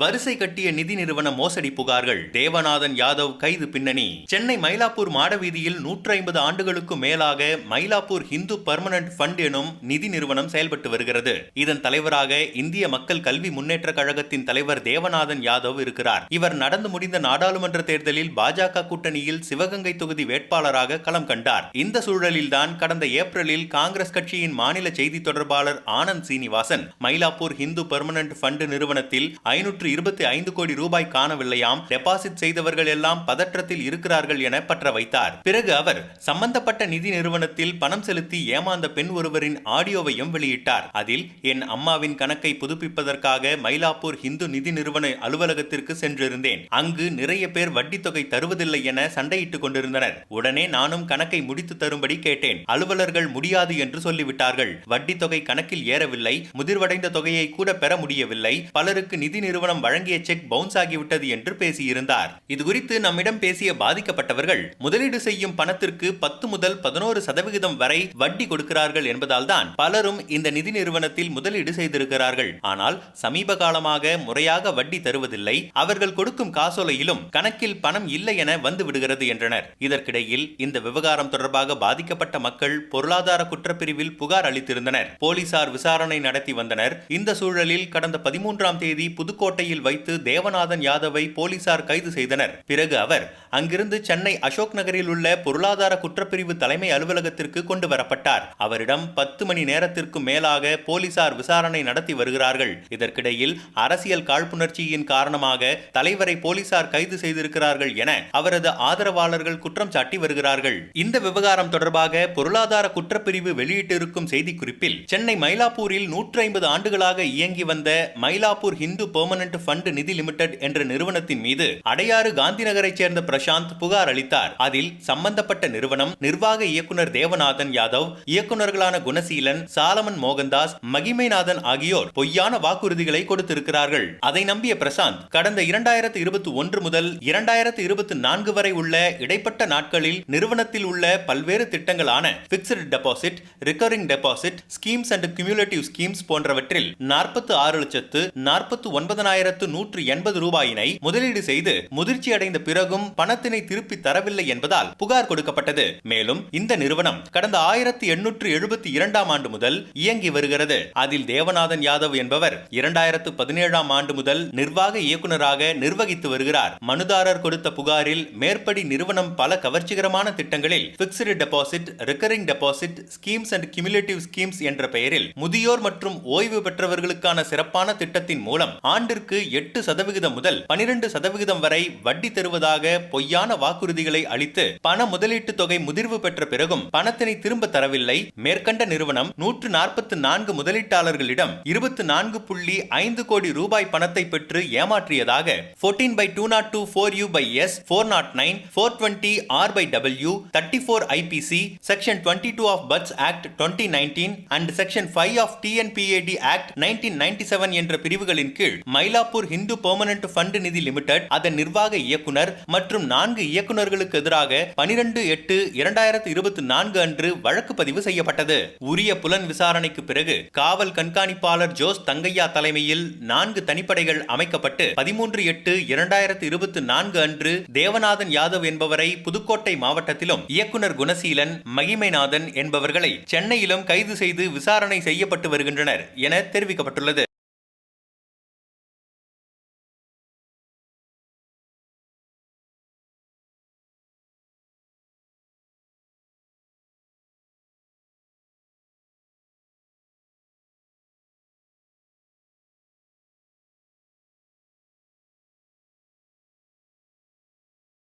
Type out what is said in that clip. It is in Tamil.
வரிசை கட்டிய நிதி நிறுவன மோசடி புகார்கள் தேவநாதன் யாதவ் கைது பின்னணி. சென்னை மயிலாப்பூர் மாடவீதியில் நூற்றி ஐம்பது ஆண்டுகளுக்கு மேலாக மயிலாப்பூர் ஹிந்து பர்மனன்ட் ஃபண்ட் எனும் நிதி நிறுவனம் செயல்பட்டு வருகிறது. இதன் தலைவராக இந்திய மக்கள் கல்வி முன்னேற்ற கழகத்தின் தலைவர் தேவநாதன் யாதவ் இருக்கிறார். இவர் நடந்து முடிந்த நாடாளுமன்ற தேர்தலில் பாஜக கூட்டணியில் சிவகங்கை தொகுதி வேட்பாளராக களம் கண்டார். இந்த சூழலில்தான் கடந்த ஏப்ரலில் காங்கிரஸ் கட்சியின் மாநில செய்தி தொடர்பாளர் ஆனந்த் சீனிவாசன் மயிலாப்பூர் ஹிந்து பர்மனன்ட் ஃபண்ட் நிறுவனத்தில் ஐநூற்று இருபத்தி ஐந்து கோடி ரூபாய் காணவில்லையாம். டெபாசிட் செய்தவர்கள் எல்லாம் பதற்றத்தில் இருக்கிறார்கள் என பற்ற வைத்தார். பிறகு அவர் சம்பந்தப்பட்ட நிதி நிறுவனத்தில் பணம் செலுத்தி ஏமாந்த பெண் ஒருவரின் ஆடியோவையும் வெளியிட்டார். அதில் என் அம்மாவின் கணக்கை புதுப்பிப்பதற்காக மயிலாப்பூர் இந்து நிதி நிறுவன அலுவலகத்திற்கு சென்றிருந்தேன். அங்கு நிறைய பேர் வட்டி தொகை தருவதில்லை என சண்டையிட்டுக் கொண்டிருந்தனர். உடனே நானும் கணக்கை முடித்து தரும்படி கேட்டேன். அலுவலர்கள் முடியாது என்று சொல்லிவிட்டார்கள். வட்டி தொகை கணக்கில் ஏறவில்லை. முதிர்வடைந்த தொகையை கூட பெற முடியவில்லை. பலருக்கு நிதி நிறுவனம் வழங்கிய செக் பவுன்ஸ் ஆகிவிட்டது என்று பேசியிருந்தார். இதுகுறித்து நம்மிடம் பேசிய பாதிக்கப்பட்டவர்கள் முதலீடு செய்யும் பணத்திற்கு பத்து முதல் பதினோரு சதவிகிதம் வரை வட்டி கொடுக்கிறார்கள் என்பதால் தான் பலரும் இந்த நிதி நிறுவனத்தில் முதலீடு செய்திருக்கிறார்கள். ஆனால் சமீப காலமாக முறையாக வட்டி தருவதில்லை. அவர்கள் கொடுக்கும் காசோலையிலும் கணக்கில் பணம் இல்லை என வந்து விடுகிறது என்றனர். இதற்கிடையில் இந்த விவகாரம் தொடர்பாக பாதிக்கப்பட்ட மக்கள் பொருளாதார குற்றப்பிரிவில் புகார் அளித்திருந்தனர். போலீசார் விசாரணை நடத்தி வந்தனர். இந்த சூழலில் கடந்த பதிமூன்றாம் தேதி புதுக்கோட்டை கோட்டையில் வைத்து தேவநாதன் யாதவை போலீசார் கைது செய்தனர். பிறகு அவர் அங்கிருந்து சென்னை அசோக் நகரில் உள்ள பொருளாதார குற்றப்பிரிவு தலைமை அலுவலகத்திற்கு கொண்டு வரப்பட்டார். அவரிடம் பத்து மணி நேரத்திற்கு மேலாக போலீசார் விசாரணை நடத்தி வருகிறார்கள். இதற்கிடையில் அரசியல் காழ்ப்புணர்ச்சியின் காரணமாக தலைவரை போலீசார் கைது செய்திருக்கிறார்கள் என அவரது ஆதரவாளர்கள் குற்றம் சாட்டி வருகிறார்கள். இந்த விவகாரம் தொடர்பாக பொருளாதார குற்றப்பிரிவு வெளியிட்டிருக்கும் செய்திக்குறிப்பில் சென்னை மயிலாப்பூரில் நூற்றி ஐம்பது ஆண்டுகளாக இயங்கி வந்த மயிலாப்பூர் ஹிந்து பெர்மனன்ட் ஃபண்ட் நிதி லிமிடெட் என்ற நிறுவனத்தின் மீது அடையாறு காந்திநகரைச் சேர்ந்த பிரசாந்த் புகார் அளித்தார். அதில் சம்பந்தப்பட்ட நிறுவனம் நிர்வாக இயக்குனர் தேவநாதன் யாதவ் இயக்குனர்களான குணசீலன் சாலமன் மோகன்தாஸ் மகிமைநாதன் ஆகியோர் பொய்யான வாக்குறுதிகளை கொடுத்திருக்கிறார்கள். அதை நம்பிய பிரசாந்த் கடந்த இரண்டாயிரத்து இருபத்தி ஒன்று முதல் இரண்டாயிரத்து இருபத்தி நான்கு வரை உள்ள இடைப்பட்ட நாட்களில் நிறுவனத்தில் உள்ள பல்வேறு திட்டங்களான fixed deposit recurring deposit schemes and cumulative schemes போன்றவற்றில் நாற்பத்தி ஆறு லட்சத்து நாற்பத்தி ஒன்பதனாயிரம் ஒன்பதனாயிரத்து நூற்று எண்பது ரூபாயினை முதலீடு செய்து முதிர்ச்சி அடைந்த பிறகும் பணத்தினை திருப்பி தரவில்லை என்பதால் புகார் கொடுக்கப்பட்டது. மேலும் இந்த நிறுவனம் கடந்த ஆயிரத்தி எண்ணூற்று எழுபத்தி இரண்டாம் ஆண்டு முதல் இயங்கி வருகிறது. அதில் தேவநாதன் யாதவ் என்பவர் இரண்டாயிரத்து பதினேழாம் ஆண்டு முதல் நிர்வாக இயக்குநராக நிர்வகித்து வருகிறார். மனுதாரர் கொடுத்த புகாரில் மேற்படி நிறுவனம் பல கவர்ச்சிகரமான திட்டங்களில் fixed deposit recurring deposit schemes and cumulative schemes என்ற பெயரில் முதியோர் மற்றும் ஓய்வு பெற்றவர்களுக்கான சிறப்பான திட்டத்தின் மூலம் ஆண்டிற்கு எட்டு சதவிகிதம் முதல் பனிரெண்டு சதவிகிதம் வரை வட்டி தருவதாக பொய்யான வாக்குறுதிகளை அளித்து பண முதலீட்டு தொகை முதிர்வு பெற்ற பிறகும் பணத்தினை திரும்ப தரவில்லை. மேற்கண்ட நிறுவனம் நூற்று நாற்பத்தி நான்கு முதலீட்டாளர்களிடம் இருபத்தி நான்கு புள்ளி ஐந்து கோடி ரூபாய் பணத்தை பெற்று ஏமாற்றியதாக fourteen by two nought two four U by S four nought nine four twenty R by W thirty four IPC section twenty two of BUDS act twenty nineteen and section five of TNPAD act nineteen ninety seven என்ற பிரிவுகளின் கீழ் மயிலா மயிலாப்பூர் ஹிந்து பெர்மனன்ட் ஃபண்ட் நிதி லிமிடெட் அதன் நிர்வாக இயக்குனர் மற்றும் நான்கு இயக்குநர்களுக்கு எதிராக பனிரெண்டு எட்டு இரண்டாயிரத்தி இருபத்தி நான்கு அன்று வழக்கு பதிவு செய்யப்பட்டது. உரிய புலன் விசாரணைக்கு பிறகு காவல் கண்காணிப்பாளர் ஜோஸ் தங்கையா தலைமையில் நான்கு தனிப்படைகள் அமைக்கப்பட்டு பதிமூன்று எட்டு இரண்டாயிரத்தி இருபத்தி நான்கு அன்று தேவநாதன் யாதவ் என்பவரை புதுக்கோட்டை மாவட்டத்திலும் இயக்குனர் குணசீலன் மகிமைநாதன் என்பவர்களை சென்னையிலும் கைது செய்து விசாரணை செய்யப்பட்டு வருகின்றனர் என தெரிவிக்கப்பட்டுள்ளது.